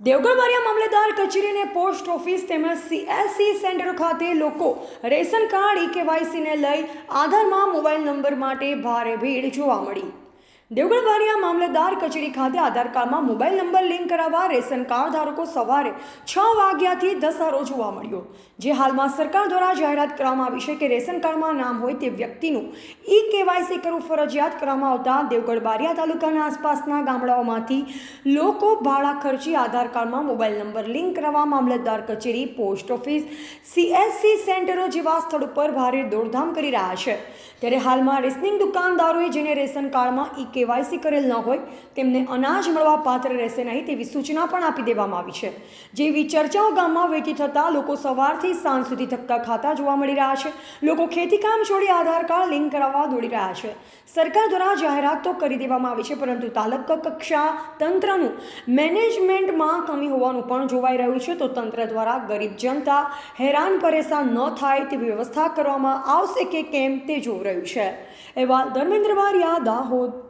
દેવગઢ મામલેદાર કચેરી અને પોસ્ટ ઓફિસ તેમજ સીએસસી સેન્ટર ખાતે લોકો રેશન કાર્ડ ઈ કેવાયસીને લઈ આધારમાં મોબાઈલ નંબર માટે ભારે ભીડ જોવા મળી. દેવગઢ બારિયા મામલેદાર કચેરી ખાતે આધાર કાર્ડમાં મોબાઈલ નંબર લિંક કરાવવા રેશન કાર્ડ ધારકો સવારે છ વાગ્યાથી ધસારો જોવા મળ્યો. જે હાલમાં સરકાર દ્વારા જાહેરાત કરવામાં આવી છે કે રેશન કાર્ડમાં નામ હોય તે વ્યક્તિનું ઈ કેવાયસી કરવું ફરજિયાત કરવામાં આવતા દેવગઢ બારિયા તાલુકાના આસપાસના ગામડાઓમાંથી લોકો ભાડા ખર્ચી આધાર કાર્ડમાં મોબાઈલ નંબર લિંક કરાવવા મામલતદાર કચેરી પોસ્ટ ઓફિસ, સીએસસી સેન્ટરો જેવા સ્થળ ઉપર ભારે દોડધામ કરી રહ્યા છે. ત્યારે હાલમાં રેશનિંગ દુકાનદારોએ જેને રેશન કાર્ડમાં ઈ કેવાયસી કરેલ ન હોય, તેમને અનાજ મળવા પાત્ર રહેશે નહીં તેવી સૂચના પણ આપી દેવામાં આવી છે. જેવી ચર્ચાઓ ગામમાં વેઠી થતાં લોકો સવારથી સાંજ સુધી ધક્કા ખાતા જોવા મળી રહ્યા છે. લોકો ખેતીકામ છોડી આધાર કાર્ડ લિંક કરાવવા દોડી રહ્યા છે. સરકાર દ્વારા જાહેરાત તો કરી દેવામાં આવી છે, પરંતુ તાલુકા કક્ષા તંત્રનું મેનેજમેન્ટમાં કમી હોવાનું પણ જોવાઈ રહ્યું છે. તો તંત્ર દ્વારા ગરીબ જનતા હેરાન પરેશાન ન થાય તેવી વ્યવસ્થા કરવામાં આવશે કે કેમ તે જોવું રહ્યું છે. એવા ધર્મેન્દ્ર બારિયા દાહોદ.